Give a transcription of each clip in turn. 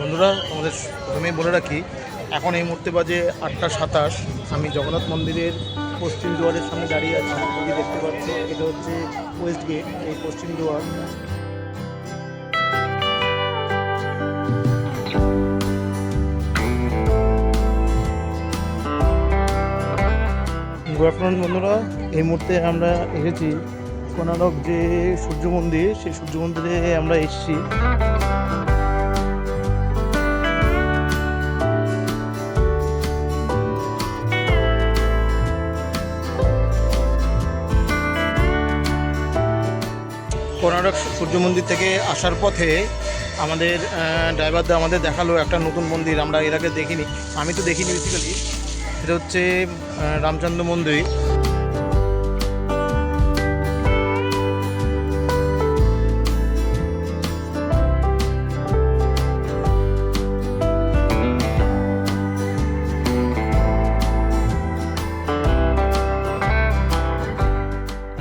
বন্ধুরা আমাদের প্রথমেই বলে রাখি, এখন এই মুহূর্তে বাজে আটটা সাতাশ। আমি জগন্নাথ মন্দিরের পশ্চিম দুয়ারের সামনে দাঁড়িয়ে আছি। যদি দেখতে পাচ্ছি, এটা হচ্ছে ওয়েস্ট গেট এই পশ্চিম দুয়ার। গুড আফটারনুন বন্ধুরা। এই মুহূর্তে আমরা এসেছি কোনারক যে সূর্য মন্দির, সেই সূর্য মন্দিরে আমরা এসেছি। কোনারক সূর্য মন্দির থেকে আসার পথে আমাদের ড্রাইভারদা আমাদের দেখাল একটা নতুন মন্দির, আমরা এর আগে দেখিনি, আমি তো দেখিনি বেসিক্যালি এটা হচ্ছে রামচন্দ্র মন্দির।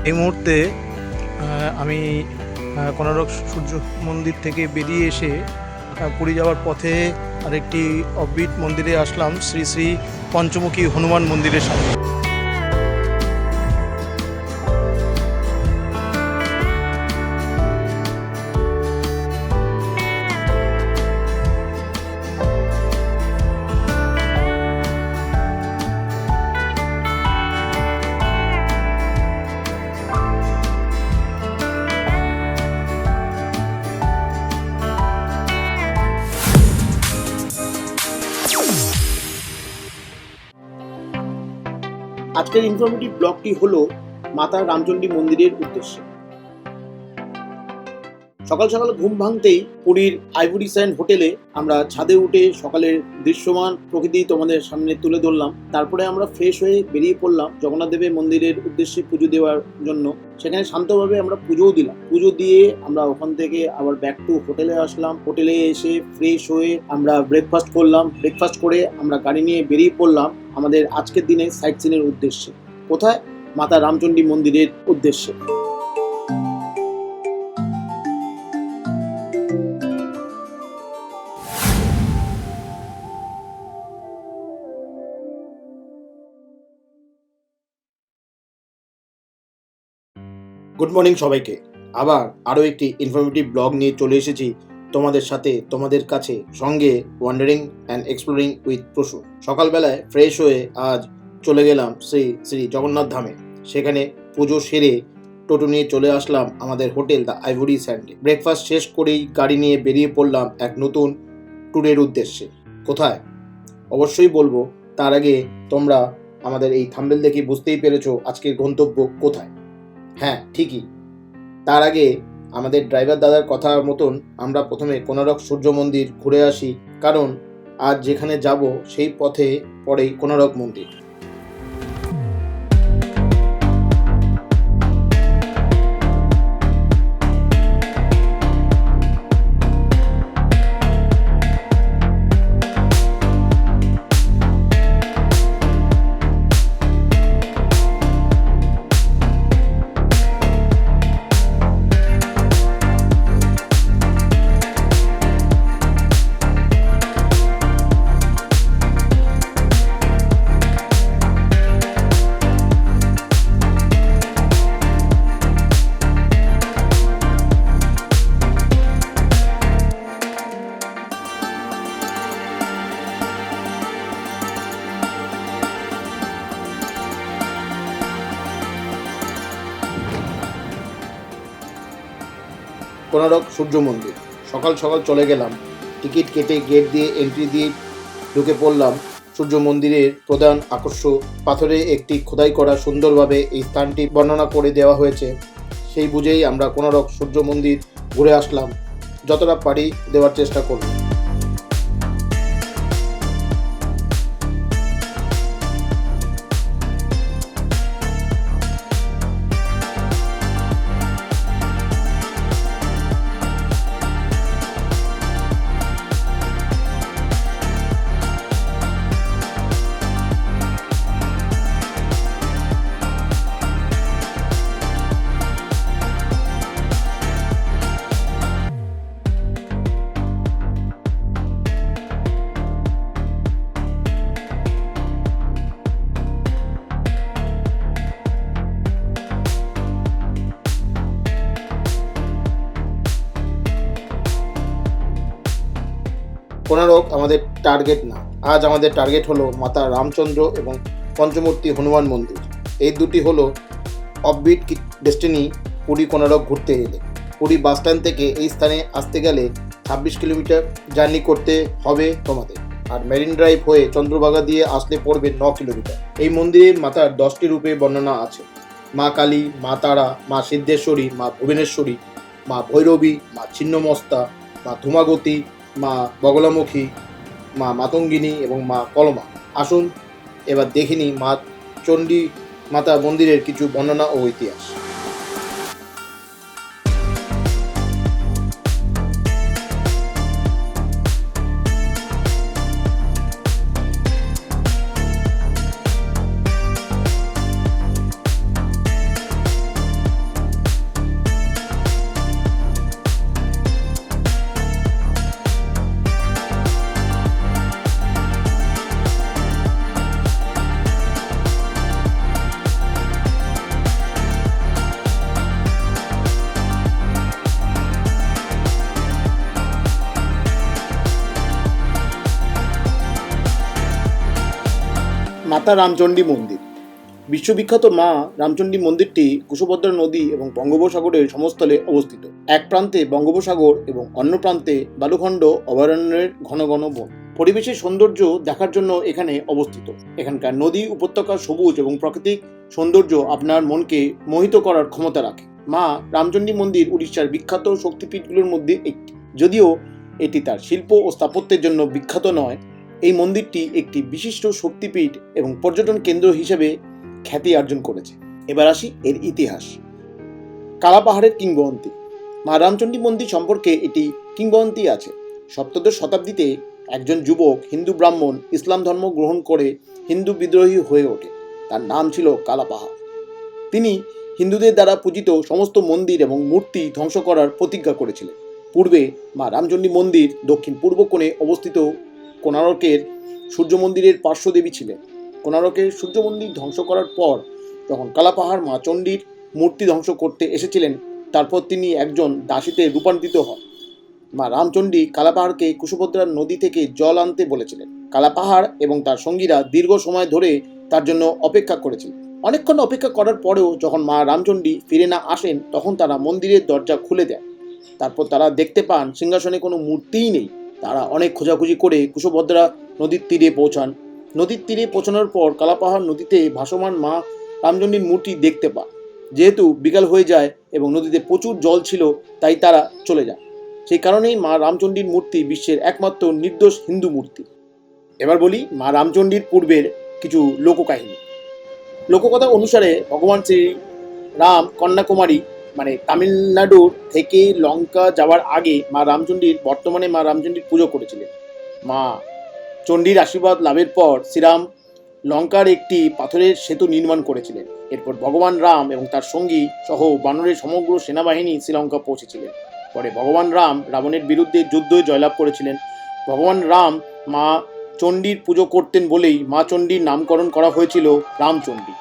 এই মুহূর্তে আমি কোনারক সূর্য মন্দির থেকে বেরিয়ে এসে পুরী যাওয়ার পথে আরেকটি অববিট মন্দিরে আসলাম, শ্রী শ্রী পঞ্চমুখী হনুমান মন্দিরের সামনে। আজকের ইনফরমেটিভ ব্লগটি হলো মাতা রামচণ্ডী মন্দিরের উদ্দেশ্যে। সকাল সকাল ঘুম ভাঙতেই পুরীর আইভরি স্যান্ড হোটেলে আমরা ছাদে উঠে সকালের দৃশ্যমান প্রকৃতি তোমাদের সামনে তুলে ধরলাম। তারপরে আমরা ফ্রেশ হয়ে বেরিয়ে পড়লাম জগন্নাথ দেবের মন্দিরের উদ্দেশ্যে পুজো দেওয়ার জন্য। সেখানে শান্তভাবে আমরা পুজোও দিলাম। পুজো দিয়ে আমরা ওখান থেকে আবার ব্যাক টু হোটেলে আসলাম। হোটেলে এসে ফ্রেশ হয়ে আমরা ব্রেকফাস্ট করলাম। ব্রেকফাস্ট করে আমরা গাড়ি নিয়ে বেরিয়ে পড়লাম আমাদের আজকের দিনে সাইট সিনের উদ্দেশ্যে। কোথায়? মাতা রামচণ্ডী মন্দিরের উদ্দেশ্যে। গুড মর্নিং সবাইকে। আবার আরও একটি ইনফরমেটিভ ব্লগ নিয়ে চলে এসেছি তোমাদের সাথে, তোমাদের কাছে, সঙ্গে wandering and exploring with Prasu. সকালবেলায় ফ্রেশ হয়ে আজ চলে গেলাম শ্রী শ্রী জগন্নাথ ধামে। সেখানে পুজো সেরে টোটো নিয়ে চলে আসলাম আমাদের হোটেল দ্য আইভরি স্যান্ডে। ব্রেকফাস্ট শেষ করেই গাড়ি নিয়ে বেরিয়ে পড়লাম এক নতুন ট্যুরের উদ্দেশ্যে। কোথায়? অবশ্যই বলব, তার আগে তোমরা আমাদের এই থাম্বেল দেখে বুঝতেই পেরেছ আজকের গন্তব্য কোথায়। হ্যাঁ ঠিকই। তার আগে আমাদের ড্রাইভার দাদার কথা মতন আমরা প্রথমে কোনারক সূর্য মন্দির ঘুরে আসি। কারণ আজ যেখানে যাব, সেই পথে পড়েই কোনারক মন্দির। সূর্য মন্দির। সকাল সকাল চলে গেলাম। টিকিট কেটে গেট দিয়ে এন্ট্রি দিয়ে ঢুকে পড়লাম। সূর্য মন্দিরের প্রধান আকর্ষ পাথরে একটি খোদাই করা সুন্দরভাবে এই স্থানটি বর্ণনা করে দেওয়া হয়েছে। সেই বুঝেই আমরা কোনারক সূর্য মন্দির ঘুরে আসলাম। যতটা পারি দেওয়ার চেষ্টা কোনারক আমাদের টার্গেট না। আজ আমাদের টার্গেট হলো মাতা রামচন্দ্র এবং পঞ্চমূর্তি হনুমান মন্দির। এই দুটি হলো অফবিট ডেস্টিনি পুরী কোনারক ঘুরতে এলে। পুরী বাস স্ট্যান্ড থেকে এই স্থানে আসতে গেলে ছাব্বিশ কিলোমিটার জার্নি করতে হবে তোমাদের। আর মেরিন ড্রাইভ হয়ে চন্দ্রভাগা দিয়ে আসলে পড়বে ন কিলোমিটার। এই মন্দিরের মাতার দশটি রূপে বর্ণনা আছে। মা কালী, মা তারা, মা সিদ্ধেশ্বরী, মা ভুবনেশ্বরী, মা ভৈরবী, মা ছিন্নমস্তা, মা ধূমাগতি মা বগলামুখী, মা মাতঙ্গিনী এবং মা কলমা। আসুন, এবার দেখিনি মা চণ্ডী মাতা মন্দিরের কিছু বর্ণনা ও ইতিহাস। মাতা রামচণ্ডী মন্দির। বিশ্ববিখ্যাত মা রামচণ্ডী মন্দিরটি কুশভদ্রা নদী এবং বঙ্গোপসাগরের সমস্থলে অবস্থিত। এক প্রান্তে বঙ্গোপসাগর এবং অন্য প্রান্তে বালুখণ্ড অভয়ারণ্যের ঘন ঘন বন। পরিবেশের সৌন্দর্য দেখার জন্য এখানে অবস্থিত। এখানকার নদী উপত্যকা সবুজ এবং প্রাকৃতিক সৌন্দর্য আপনার মনকে মোহিত করার ক্ষমতা রাখে। মা রামচণ্ডী মন্দির উড়িষ্যার বিখ্যাত শক্তিপীঠগুলোর মধ্যে একটি। যদিও এটি তার শিল্প ও স্থাপত্যের জন্য বিখ্যাত নয় এই মন্দিরটি একটি বিশিষ্ট শক্তিপীঠ এবং পর্যটন কেন্দ্র হিসেবে খ্যাতি অর্জন করেছে। এবার আসি এর ইতিহাস। কালা পাহাড়ের কিংবদন্তি। মা রামচণ্ডী মন্দির সম্পর্কে এটি কিংবদন্তি আছে। সপ্তদশ শতাব্দীতে একজন যুবক হিন্দু ব্রাহ্মণ ইসলাম ধর্ম গ্রহণ করে হিন্দু বিদ্রোহী হয়ে ওঠে। তার নাম ছিল কালা পাহাড় তিনি হিন্দুদের দ্বারা পূজিত সমস্ত মন্দির এবং মূর্তি ধ্বংস করার প্রতিজ্ঞা করেছিলেন। পূর্বে মা রামচণ্ডী মন্দির দক্ষিণ পূর্ব কোণে অবস্থিত কোণারকের সূর্য মন্দিরের পার্শ্বদেবী ছিলেন। কোণারকের সূর্য মন্দির ধ্বংস করার পর যখন কালাপাহাড় মা চণ্ডীর মূর্তি ধ্বংস করতে এসেছিলেন, তারপর তিনি একজন দাসীতে রূপান্তরিত হন। মা রামচণ্ডী কালাপাহাড়কে কুশভদ্রার নদী থেকে জল আনতে বলেছিলেন। কালাপাহাড় এবং তার সঙ্গীরা দীর্ঘ সময় ধরে তার জন্য অপেক্ষা করেছিলেন। অনেকক্ষণ অপেক্ষা করার পরেও যখন মা রামচণ্ডী ফিরে না আসেন, তখন তারা মন্দিরের দরজা খুলে দেন। তারপর তারা দেখতে পান সিংহাসনে কোনো মূর্তিই নেই। তারা অনেক খোঁজাখুঁজি করে কুশভদ্রা নদীর তীরে পৌঁছান। নদীর তীরে পৌঁছানোর পর কালাপাহাড় নদীতে ভাসমান মা রামচণ্ডীর মূর্তি দেখতে পান। যেহেতু বিকাল হয়ে যায় এবং নদীতে প্রচুর জল ছিল, তাই তারা চলে যায় সেই কারণেই মা রামচণ্ডীর মূর্তি বিশ্বের একমাত্র নির্দোষ হিন্দু মূর্তি। এবার বলি মা রামচণ্ডীর পূর্বের কিছু লোককাহিনী। লোককথা অনুসারে ভগবান শ্রী রাম কন্যাকুমারী মানে তামিলনাড়ুর থেকে লঙ্কা যাওয়ার আগে মা রামচণ্ডীর বর্তমানে মা রামচণ্ডীর পুজো করেছিলেন। মা চণ্ডীর আশীর্বাদ লাভের পর শ্রীরাম লঙ্কার একটি পাথরের সেতু নির্মাণ করেছিলেন। এরপর ভগবান রাম এবং তার সঙ্গী সহ বানরের সমগ্র সেনাবাহিনী শ্রীলঙ্কা পৌঁছেছিলেন। পরে ভগবান রাম রাবণের বিরুদ্ধে যুদ্ধ জয়লাভ করেছিলেন। ভগবান রাম মা চণ্ডীর পুজো করতেন বলেই মা চণ্ডীর নামকরণ করা হয়েছিল রামচণ্ডী।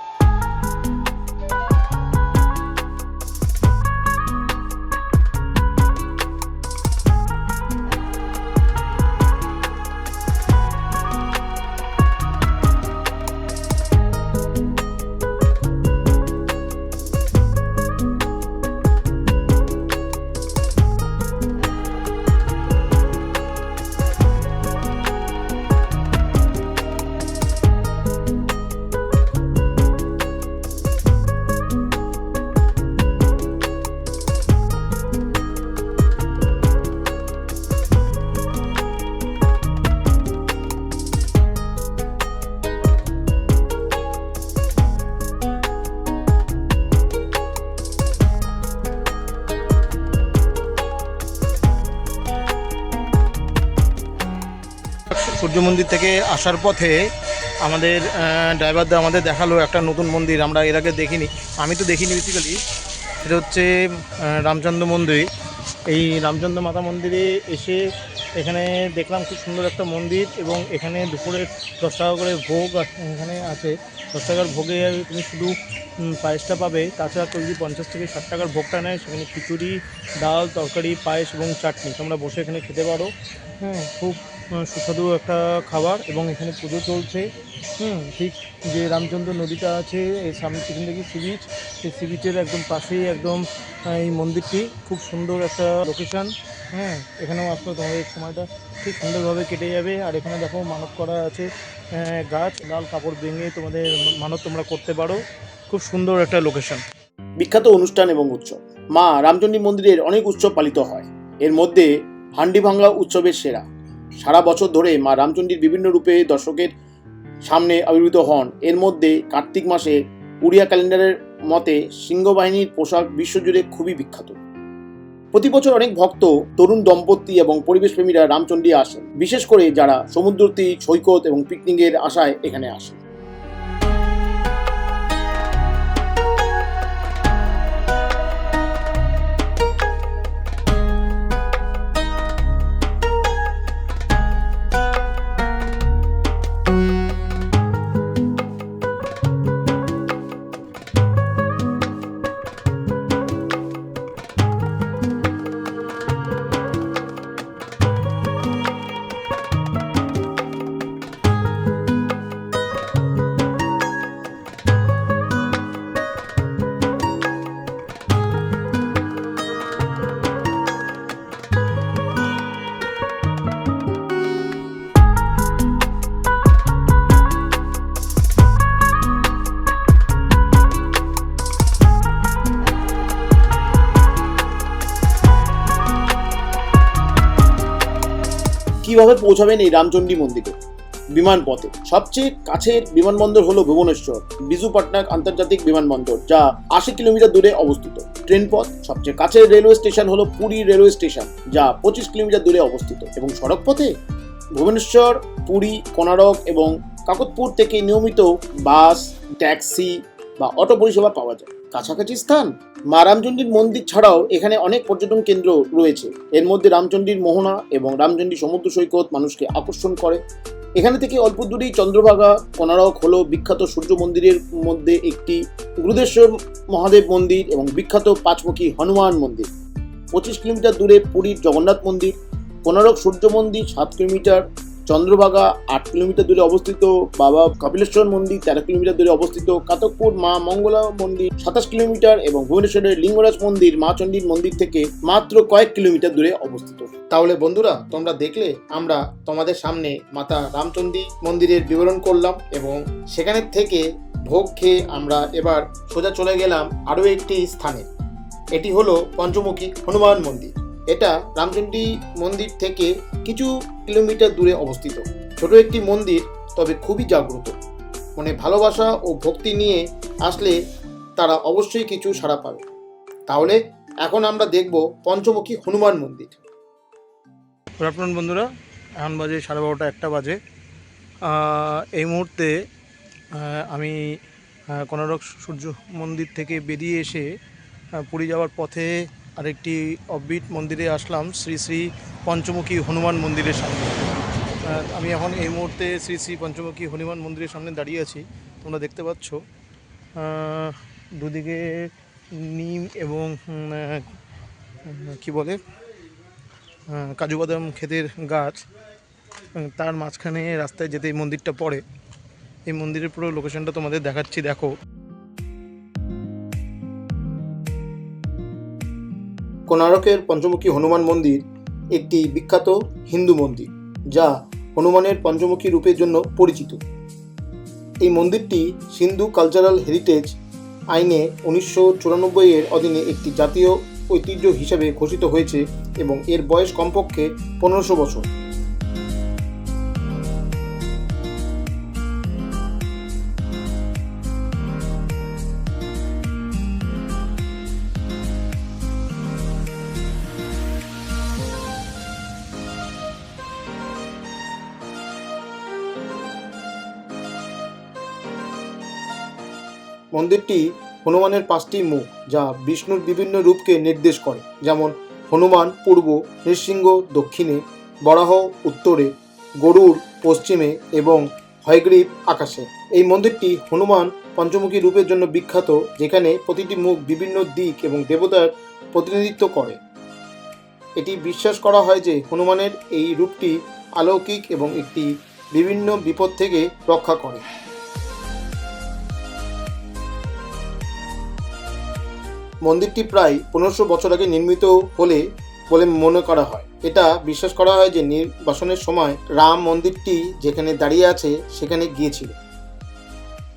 মন্দির থেকে আসার পথে আমাদের ড্রাইভারদা আমাদের দেখাল একটা নতুন মন্দির, আমরা এর আগে দেখিনি। আমি তো দেখিনি বেসিক্যালি সেটা হচ্ছে রামচন্দ্র মন্দির। এই রামচন্দ্র মাতা মন্দিরে এসে এখানে দেখলাম খুব সুন্দর একটা মন্দির এবং এখানে দুপুরে দশ টাকা করে ভোগ এখানে আছে। দশ টাকার ভোগে তুমি শুধু পায়েসটা পাবে। তাছাড়া কেউ যদি পঞ্চাশ থেকে ষাট টাকার ভোগটা নেয়, সেখানে খিচুড়ি, ডাল, তরকারি, পায়েস এবং চাটনি। তোমরা বসে এখানে খেতে পারো। হ্যাঁ খুব সুস্বাদু একটা খাবার এবং এখানে পুজো চলছে। হুম, ঠিক যে রামচন্দ্র নদীটা আছে, এর সামনে পিছন থেকে সি বিচ। সেই সি বিচের একদম পাশেই একদম এই মন্দিরটি। খুব সুন্দর একটা লোকেশন হ্যাঁ এখানেও আসলে তোমাদের সময়টা ঠিক সুন্দরভাবে কেটে যাবে। আর এখানে দেখো মানত করা আছে গাছ। লাল কাপড় ভেঙে তোমাদের মানত তোমরা করতে পারো। খুব সুন্দর একটা লোকেশন বিখ্যাত অনুষ্ঠান এবং উৎসব। মা রামচণ্ডী মন্দিরের অনেক উৎসব পালিত হয়। এর মধ্যে হান্ডি ভাঙ্গা উৎসবের সেরা। সারা বছর ধরে মা রামচণ্ডীর বিভিন্ন রূপে দর্শকের সামনে আবির্ভূত হন। এর মধ্যে কার্তিক মাসে উড়িয়া ক্যালেন্ডারের মতে সিংহবাহিনীর পোশাক বিশ্বজুড়ে খুবই বিখ্যাত। প্রতি বছর অনেক ভক্ত, তরুণ দম্পতি এবং পরিবেশপ্রেমীরা রামচণ্ডী আসেন। বিশেষ করে যারা সমুদ্রতী সৈকত এবং পিকনিকের আশায় এখানে আসেন। কীভাবে পৌঁছাবেন এই রামচণ্ডী মন্দিরে? বিমানপথে। সবচেয়ে কাছের বিমানবন্দর হলো ভুবনেশ্বর, বিজু পাটনায়ক আন্তর্জাতিক বিমানবন্দর, যা আশি কিলোমিটার দূরে অবস্থিত। ট্রেন পথ সবচেয়ে কাছের রেলওয়ে স্টেশন হলো পুরী রেলওয়ে স্টেশন, যা পঁচিশ কিলোমিটার দূরে অবস্থিত। এবং সড়ক পথে ভুবনেশ্বর, পুরী, কোনারক এবং কাকতপুর থেকে নিয়মিত বাস, ট্যাক্সি বা অটো পরিষেবা পাওয়া যায়। কাছাকাছি স্থান, মা রামচণ্ডীর মন্দির ছাড়াও এখানে অনেক পর্যটন কেন্দ্র রয়েছে। এর মধ্যে রামচণ্ডীর মোহনা এবং রামচণ্ডী সমুদ্র সৈকত মানুষকে আকর্ষণ করে। এখানে থেকে অল্প দূরেই চন্দ্রভাগা, কোনারক হলো বিখ্যাত সূর্য মন্দিরের মধ্যে একটি গুরুদেশ্বর মহাদেব মন্দির এবং বিখ্যাত পাঁচমুখী হনুমান মন্দির। পঁচিশ কিলোমিটার দূরে পুরীর জগন্নাথ মন্দির, কোনারক সূর্য মন্দির সাত কিলোমিটার চন্দ্রভাগা আট কিলোমিটার দূরে অবস্থিত বাবা কপিলেশ্বর মন্দির, তেরো কিলোমিটার দূরে অবস্থিত কাতকপুর মা মঙ্গলা মন্দির, সাতাশ কিলোমিটার এবং ভুবনেশ্বরের লিঙ্গরাজ মন্দির, মা চণ্ডীর মন্দির থেকে মাত্র কয়েক কিলোমিটার দূরে অবস্থিত। তাহলে বন্ধুরা, তোমরা দেখলে আমরা তোমাদের সামনে মাতা রামচণ্ডী মন্দিরের বিবরণ করলাম এবং সেখানের থেকে ভোগ খেয়ে আমরা এবার সোজা চলে গেলাম আরও একটি স্থানে। এটি হলো পঞ্চমুখী হনুমান মন্দির। এটা রামচণ্ডী মন্দির থেকে কিছু কিলোমিটার দূরে অবস্থিত। ছোট একটি মন্দির, তবে খুবই জাগ্রত। মানে ভালোবাসা ও ভক্তি নিয়ে আসলে তারা অবশ্যই কিছু সাড়া পাবে। তাহলে এখন আমরা দেখব পঞ্চমুখী হনুমান মন্দির। গুড আফটারনুন বন্ধুরা, এখন বাজে সাড়ে বারোটা একটা বাজে। এই মুহূর্তে আমি কোনারক সূর্য মন্দির থেকে বেরিয়ে এসে পুরী যাওয়ার পথে আরেকটি অববিট মন্দিরে আসলাম, শ্রী শ্রী পঞ্চমুখী হনুমান মন্দিরের সামনে। আমি এখন এই মুহূর্তে শ্রী শ্রী পঞ্চমুখী হনুমান মন্দিরের সামনে দাঁড়িয়ে আছি, তোমরা দেখতে পাচ্ছ। দুদিকে নিম এবং কি বলে কাজু বাদাম ক্ষেতের গাছ তার মাঝখানে রাস্তায় যেতে এই মন্দিরটা পড়ে। এই মন্দিরের পুরো লোকেশনটা তোমাদের দেখাচ্ছি, দেখো। কোনারকের পঞ্চমুখী হনুমান মন্দির একটি বিখ্যাত হিন্দু মন্দির, যা হনুমানের পঞ্চমুখী রূপের জন্য পরিচিত। এই মন্দিরটি সিন্ধু কালচারাল হেরিটেজ আইনে উনিশশো চুরানব্বই এর অধীনে একটি জাতীয় ঐতিহ্য হিসাবে ঘোষিত হয়েছে এবং এর বয়স কমপক্ষে পনেরোশো বছর। মন্দিরটি হনুমানের পাঁচটি মুখ যা বিষ্ণুর বিভিন্ন রূপকে নির্দেশ করে, যেমন হনুমান পূর্ব, নৃসিংহ, দক্ষিণে, বরাহ, উত্তরে গরুর পশ্চিমে এবং হয়গ্রীব আকাশে। এই মন্দিরটি হনুমান পঞ্চমুখী রূপের জন্য বিখ্যাত, যেখানে প্রতিটি মুখ বিভিন্ন দিক এবং দেবতার প্রতিনিধিত্ব করে। এটি বিশ্বাস করা হয় যে হনুমানের এই রূপটি অলৌকিক এবং একটি বিভিন্ন বিপদ থেকে রক্ষা করে। মন্দিরটি প্রায় পনেরোশো বছর আগে নির্মিত হলে বলে মনে করা হয়। এটা বিশ্বাস করা হয় যে নির্বাসনের সময় রাম মন্দিরটি যেখানে দাঁড়িয়ে আছে সেখানে গিয়েছিল।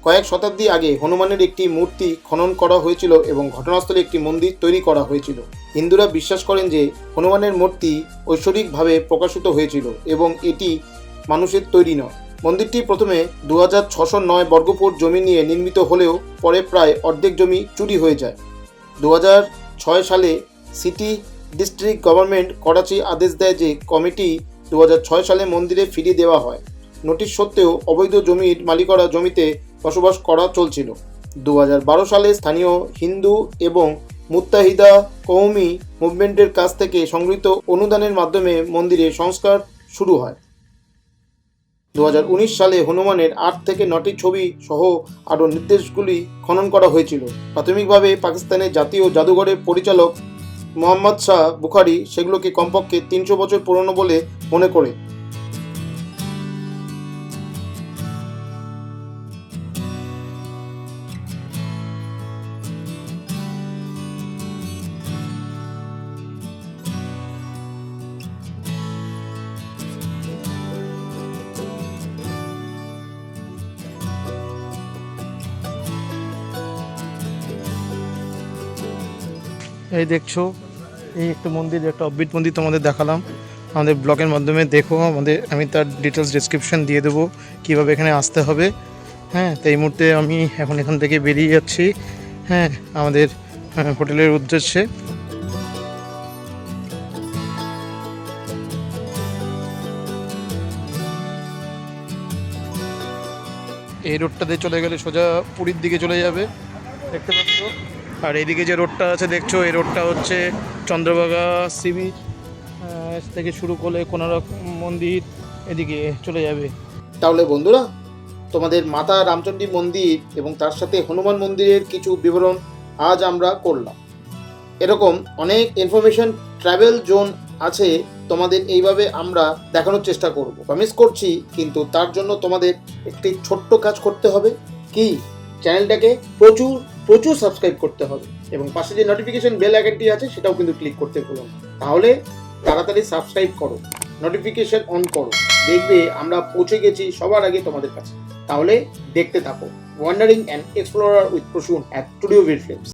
কয়েক শতাব্দী আগে হনুমানের একটি মূর্তি খনন করা হয়েছিল এবং ঘটনাস্থলে একটি মন্দির তৈরি করা হয়েছিল। হিন্দুরা বিশ্বাস করেন যে হনুমানের মূর্তি ঐশ্বরিকভাবে প্রকাশিত হয়েছিল এবং এটি মানুষের তৈরি নয়। মন্দিরটি প্রথমে দু হাজার ছশো নয় বর্গফুট জমি নিয়ে নির্মিত হলেও পরে প্রায় অর্ধেক জমি চুরি হয়ে যায়। দু সালে সিটি ডিস্ট্রিক্ট গভর্নমেন্ট করাচি আদেশ দেয় যে কমিটি দু সালে মন্দিরে ফিরিয়ে দেওয়া হয়। নোটিশ সত্ত্বেও অবৈধ জমির মালিকরা জমিতে বসবাস করা চলছিল। দু হাজার বারো সালে স্থানীয় হিন্দু এবং মুত্তাহিদা কৌমি মুভমেন্টের কাছ থেকে সংগৃহীত অনুদানের মাধ্যমে মন্দিরে সংস্কার শুরু হয়। দু হাজার উনিশ সালে হনুমানের আট থেকে নটি ছবি সহ আরও নির্দেশগুলি খনন করা হয়েছিল। প্রাথমিকভাবে পাকিস্তানের জাতীয় জাদুঘরের পরিচালক মোহাম্মদ শাহ বুখারি সেগুলোকে কমপক্ষে তিনশো বছর পুরনো বলে মনে করে। এই দেখছ, এই একটা মন্দির, একটা অববিট মন্দির তোমাদের দেখালাম। আমাদের ব্লগের মাধ্যমে দেখো, আমাদের, আমি তার ডিটেলস ডিসক্রিপশন দিয়ে দেবো, কীভাবে এখানে আসতে হবে। হ্যাঁ তো এই মুহূর্তে আমি এখন এখান থেকে বেরিয়ে যাচ্ছি। হ্যাঁ আমাদের হোটেলের উদ্দেশ্যে। এই রোডটাতে চলে গেলে সোজা পুরীর দিকে চলে যাবে। দেখতে পাচ্ছ? আর এইদিকে যে রোডটা আছে, দেখছ, এই রোডটা হচ্ছে চন্দ্রভাগা সি বিচ থেকে শুরু করলে কোনারক মন্দির এদিকে চলে যাবে। তাহলে বন্ধুরা, তোমাদের মাতা রামচণ্ডী মন্দির এবং তার সাথে হনুমান মন্দিরের কিছু বিবরণ আজ আমরা করলাম। এরকম অনেক ইনফরমেশন ট্রাভেল জোন আছে, তোমাদের এইভাবে আমরা দেখানোর চেষ্টা করব। প্রমিস করছি, কিন্তু তার জন্য তোমাদের একটি ছোট্ট কাজ করতে হবে। কি? চ্যানেলটাকে প্রচুর প্রচুর সাবস্ক্রাইব করতে হবে। এবং পাশে যে নোটিফিকেশন বেল আইকনটি আছে, সেটাও কিন্তু ক্লিক করতে ভুলো তাহলে তাড়াতাড়ি সাবস্ক্রাইব করো নোটিফিকেশন অন করো। দেখবে আমরা পৌঁছে গেছি সবার আগে তোমাদের কাছে। তাহলে দেখতে থাকো। Wondering and explorer with Prasun at studio vid films